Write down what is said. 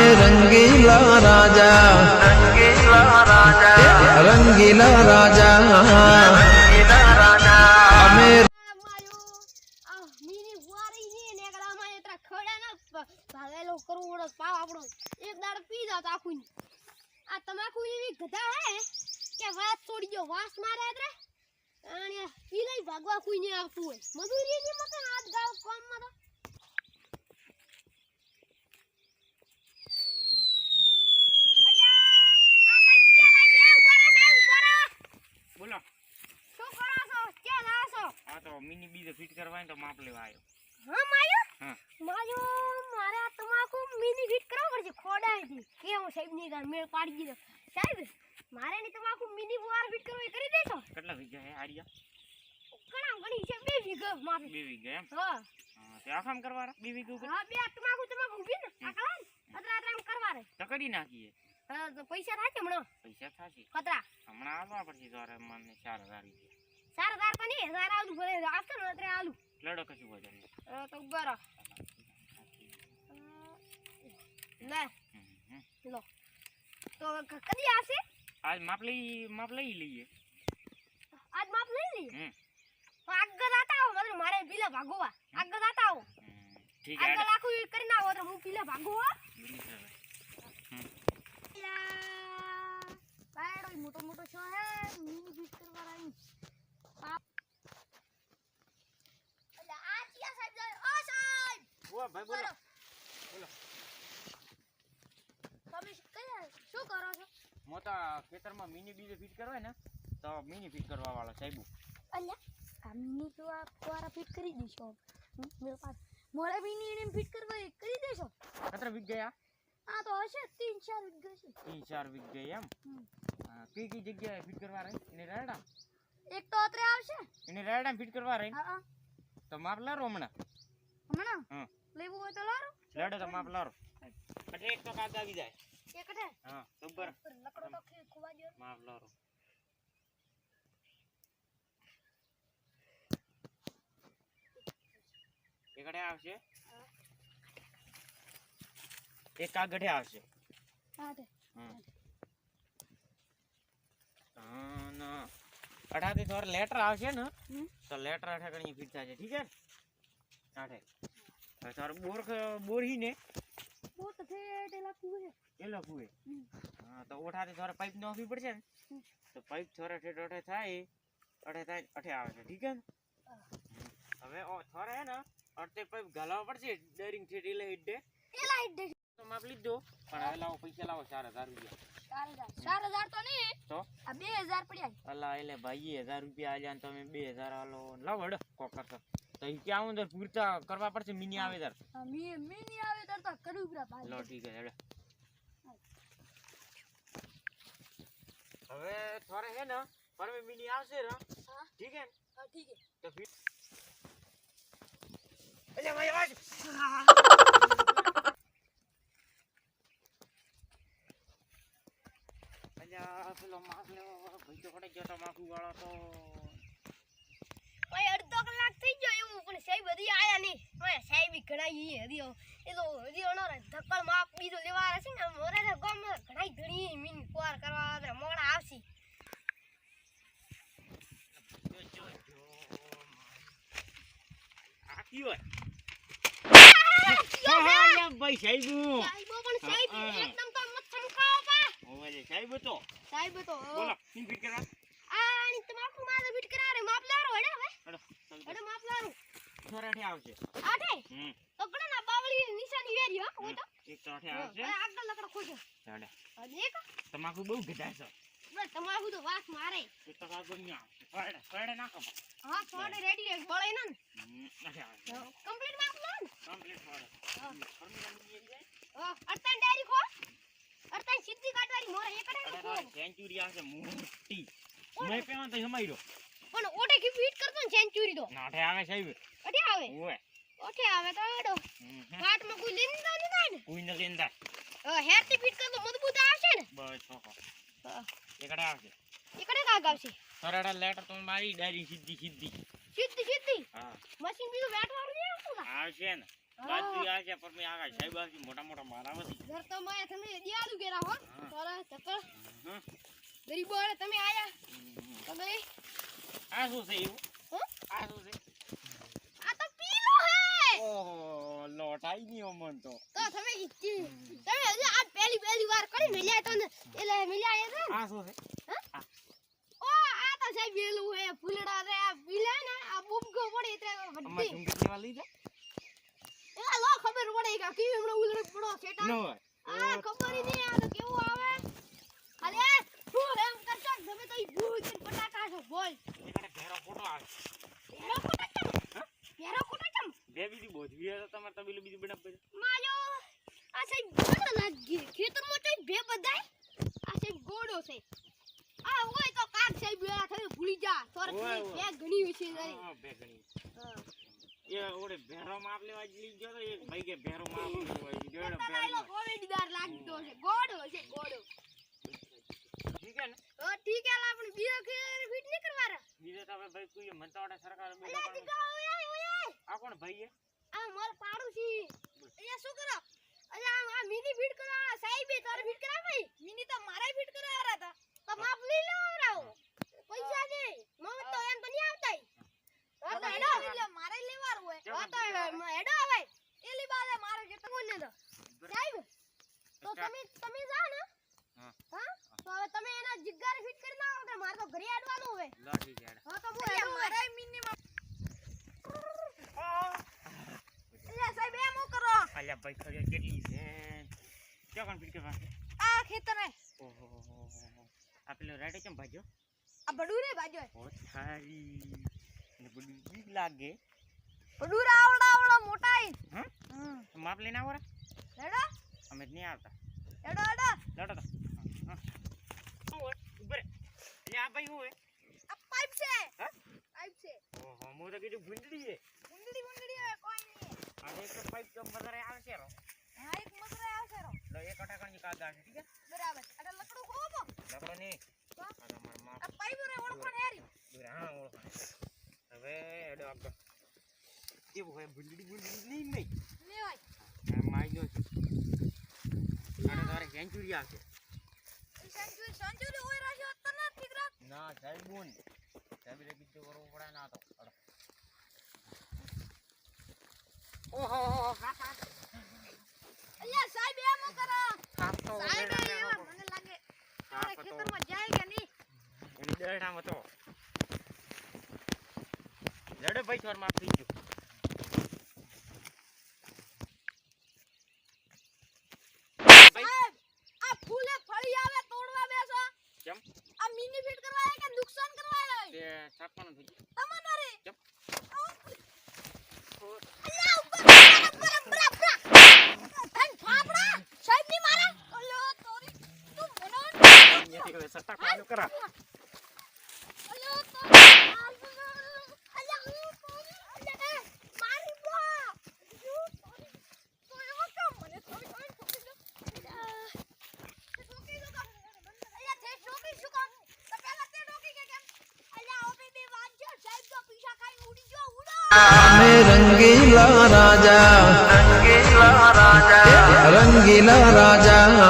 અમે રંગીલા રાજા રંગીલા રાજા રંગીલા રાજા કરોડો પાવ આપણો એક દાડો પી જાત આખું આ તમાકુ એવી ગધા હે કે વાત છોડી ગયો વાસ મારે એટલે અને પી લઈ ભાગવા કોઈ નહીં આવતું હોય. મજૂરી ની મતલબ આજ ગાવ કોમમાં તો અલ્યા, આ સાઈડ ક્યાં લાગે? ઊભા રહો સાહેબ, ઊભા રહો. બોલો શું કરો છો ક્યાં જાઓ છો આ તો મિની બીજે ફિટ કરવાય તો માપ લેવા આવ્યો હા માયો? હા. માયો મારે આ તમાકુ મિની ફિટ કરવા પડશે ખોડાયથી. કે હું સાહેબની ગાર મેળ પાડી દીધો. સાહેબ મારે ની તમાકુ મિની વાર ફિટ કરવા કરી દેશો? કેટલા વીઘા હે આડિયા? ઘણા ઘણી છે બે વીઘા મારે બે વીઘા એમ? હા. તે આખામ કરવા રે? બે વીઘા ઉપર? હા બે તમાકુ તમાકુ ઊભી ને આકલા અતરા અતરા એમ કરવા રે તો નાખીએ. હા તો પૈસા થાય હમણાં? પૈસા થાશે? ખતરા હમણાં આવવા પડશે તારે મને ચાર હજાર રૂપિયા. આલું ભલે આપશે ને અત્યારે આલું. લડો કશું વજન નહીં. તો ઊભા રહો. લે. લો. તો કદી આવશે? આજ માપ લઈ માપ લઈ લઈએ. આજ માપ લઈ લઈએ? આગળ આતા આવો મતલબ મારે પીલા ભાગોવા. આગળ આતા આવો. ઠીક આગળ આખું કરી નાખો તો હું પીલા ભાગોવા. મોટો મોટો છો હે મિની ફિટ કરવા આવી અલે આ ચિયા સાહેબ જાય ઓ સાહેબ ઓ ભાઈ બોલો. બોલો. તમે કયા શું કરો છો? મોટા ખેતરમાં મિની બીજે ફિટ કરવાય ને તો મિની ફિટ કરવા વાળો સાહેબ અલ્યા આ મિની તો આ દ્વારા ફિટ કરી દેશો. મેરે પાસ મોરે મિની એને ફિટ કરવા એ કરી દેશો. કેટલા ગયા? આ તો હશે તીન ચાર વીઘા છે તીન ચાર વીઘા એમ? કઈ કઈ જગ્યાએ ફિટ કરવા રહી? એને રાયડા? એક તો અત્રે આવશે. એને રાયડા ફિટ કરવા રહી? હા હા. તો માપ લારો હમણાં? હમણાં? હા લેવું હોય તો લારો. લડો તો માપ લારો. એટલે એક તો કાગ આવી જાય. એક છે હા ઉપર લકડો તો ખુવા દો માપ લારો. એકડે આવશે? એક કાગઠે આવશે. હા હમ. અને લેટર આવશે ને. તો લેટર અઠા ગણી ફિટ થશે ઠીક છે ને? આઠે. તાર બોર બોર હી ને બહુ તો ફેટ એલા કુએ એ લખવું એ હા તો ઓઠાથી થોડા પાઇપ નાખવી પડશે ને? તો પાઇપ થોડા ઠેઠ અઠે થાય અઠે થાય અઠે આવે છે ઠીક છે ને? હવે ઓ થોડા હે ને અડતે પાઇપ ઘાલવા પડશે ડરિંગ ઠેઠ એટલે હિડે. એલા દે તો માપ લીધો. પણ હવે લાવો પૈસા લાવો ચાર હજાર રૂપિયા. ચાર હજાર. તો નહીં. તો? આ બે હજાર પડ્યા અલા એટલે ભાઈ હજાર રૂપિયા આલ્યા ને તમે બે હજાર આલો. લાવો હેડો કોક કરતો તો ક્યાં અંદર પૂરતા કરવા પડશે મિની આવે તાર આ મિની આવે તાર તો કરું પરા લો ઠીક છે હેડો. હવે થોરે હે ને પરમે મિની આવશે હા. ઠીક હે હા ઠીક હે તો ફિર અલે ભાઈ આવાજ અલ્યા પેલો માફ લેવો ભાઈ તો પડે ગયો તો માફી વાળો તો. ઓય અડધો કલાક થઈ ગયો એવું પણ સાહેબ હજી આયા નહીં. સાહેબ ઘણા ઈ હજી એ તો હજી ઓનો ધક્કડ માપ બીજો લેવા આવે છે ને મોરે તો ગમ ઘણા ઘણી મીન પોર કરવા આવે મોડા આવશે. હા હા સાહેબ હા, હા. તો સાહેબ તો. બોલો ફિટ આ ની તમાકુ મારે ફિટ કરારે માપ લારો હેડે હવે હેડો ચાલ હેડે માપ લારો થોરાઠે આવશે આઠે? હમ. ના બાવળી નિશાની વેરી હો તો. એક થોરાઠે આવશે આગળ લકડો ખોજો અને એક? તમાકુ બહુ ગધા છો. બસ તમાકુ તો વાસ મારે. એક તો કાગળ ન્યા આવશે. પડે ના કમ હા પડે રેડી રે બળાઈ ના કમ્પ્લીટ માપ લો કમ્પ્લીટ પડે હા. અડતાન ડાયરી ખો અડતાન સીધી કાઢવાની મોરે એકડે ખો સેન્ચુરી આવશે મોટી. મેં પેલા તો જમાઈ રહ્યો. પણ ઓટે કી ફીટ કરતો ને સેન્ચુરી તો. નાઠે આવે સાહેબ અઠે આવે? ઓય ઓઠે આવે તો એડો હમ હમ. વાટમાં કોઈ લીંદા ન થાય ને? કોઈ ન લેંદા. હેરથી ફીટ કરતો મજબૂત આવશે ને? બસ છોકો હા. એકડે આવશે. એકડે કાગ આવશે? ફરડા લેટર તો મારી ડાયરી સીધી સીધી. સીધી સીધી? હા. મશીન બીજું બેઠવાનું નહીં આવતું તા. આવશે ને. બાજરી આ છે પણ મેં આગળ સાહેબ આ છે, મોટા મોટા મારા નથી ઘર તો માયા તમે દિયાળુ ગેરા હો. હા. તારા ચક્કર હમ. ગરીબો હારે તમે આયા. તમે આ શું છે એવું? આ શું છે? આ તો પીલો હે! ઓહો લોટાઈ ગયો મન તો. તો તમે ઈ- તમે હજી આ પહેલી પહેલી વાર કરી મેલ્યા તો એટલે મેલ્યા એ આ શું છે? ઓ આ તો સાહેબ પેલું હે ફૂલડા રે આ પીલા ને આ બુબકો પડે એટલે અમાર વડ્ડી ઝુંકી લેવા લઈ જા એલા લો ખબર પડે કે કેવી હમણાં ઉલડે પડો હોય. આ ખબર નહીં આ તો કેવું આવે? અરે તમે તો ઈ પટાકા છો બોલ. એકાડે ઘેરો ફોટો આવે. ઘેરો ફોટો ચમ ઘેરો ફોટો ચમ બે બીજી બોધવી હોય તો તમારે તબેલું બીજું બનાવ માયો આ સાહેબ ગોડો લાગી ખેતરમાં તો બે બધાય? આ સાહેબ ગોડો છે. આ હોય તો કાક સાહેબ આ થઈ ભૂલી જા. ઓય, બે ઘણી વિશે તારી. હા, બે ઘણી. એ ઓડે ભેરો માપ લેવા જ ગયો તો એક ભાઈ કે ભેરો માપ લેવા જોડે ભેરો. કોમેડીદાર લાગતો છે. ગોડો છે ગોડો ઠીક હે ને તો ઠીક હે લા પણ બીજો ખેર ફિટ નહીં કરવાના બીજો તો હવે ભાઈ સરકાર આ કોણ ભાઈ આ પાડું છી એ શું કરો? અલ્યા આ- આ મિની ફિટ કરો આ સાહેબે તારે ફિટ કરા ભાઈ. મિની તો મારે ફિટ કરાવરા હતા. તો માપ લઈ લો રાવ. પૈસા દે. મમ તો એમ બની નહીં હા તો હેડો એટલે મારે લેવાનું હોય. હા તો હેડો હવે. એલી બાલે મારે કે તમને તો? સાહેબ તો તમે તમે જા ને. હા. હા? તો હવે તમે એના જિગ્ગારે ફિટ કરી નાખો મારે તો ઘરે આડવાનું હવે. લો ઠીક હે હા તો હું હેડો મારે મિની એટલે સાહેબ એમ હું કરો? અલ્યા ભાઈ ખરી કેટલી છે? ક્યાં કોણ ફીટ કરવા આ ખેતર. ઓહો આ પેલો રાઈડે કેમ ભાજો આ બડુરે ભાજો ઓ થારી. ને બડું બીક લાગે. બડુરા આવડા આવડા મોટાઈ હમ? માપ લઈને આવો રે. રેડો અમે જ નહીં આવતા. રેડો રેડો રેડો તો. હા શું હોય? ઊભો રે. એટલે આ ભાઈ હું હે આ પાઇપ છે. હા? કીધું ભૂંડડી છે મુંડડી મુંડડી હવે કોઈ નહીં. આ એક પાઇપ તો મગરાય આવશે રો હા એક મગરાય આવશે રો લો એક અટાકણની કાગળ છે ઠીક છે? બરાબર. અરે લકડું ખોવો લકડો નહીં. તો? માર માપ. આ પાઇપ રે ઓળખણ હેરી દૂર હા ઓળખણ હવે એડો આગળ. કેવું હોય ભૂંડડી ભૂંડડી નહીં નહીં? નહીં હોય. આ માયલો છે. આને તારે સેન્ચુરી આવશે સેન્ચુરી સેન્ચુરી હોય રાખ્યો તો ના ઠીક રાખ. ના સાહેબ બોન સાહેબ રે બીજો કરવું પડે ના તો. ઓહો અલ્યા સાહેબ એમ કરો. સાહેબ એવા મને લાગે તારે ખેતરમાં જાય કે નહીં? એની દરડામાં તો. લડે ભાઈ સ્વરમાં થઈ ગયું ભાઈ સાહેબ આ ફૂલે ફળી આવે તોડવા બેસો કેમ આ મિની ફિટ કરવા આવે કે નુકસાન કરવા આવે તે સાપવાનું થઈ ગયું તમારો રે કેમ? અલ્યા ઉપર ઉપર ઉપર ઉપર ધન ફાફડા સાહેબની મારે અલ્યો તોરી તું મને અહીંયાથી હવે સટ્ટા ખાવાનું કરા અલ્યો તો અલ્યા હું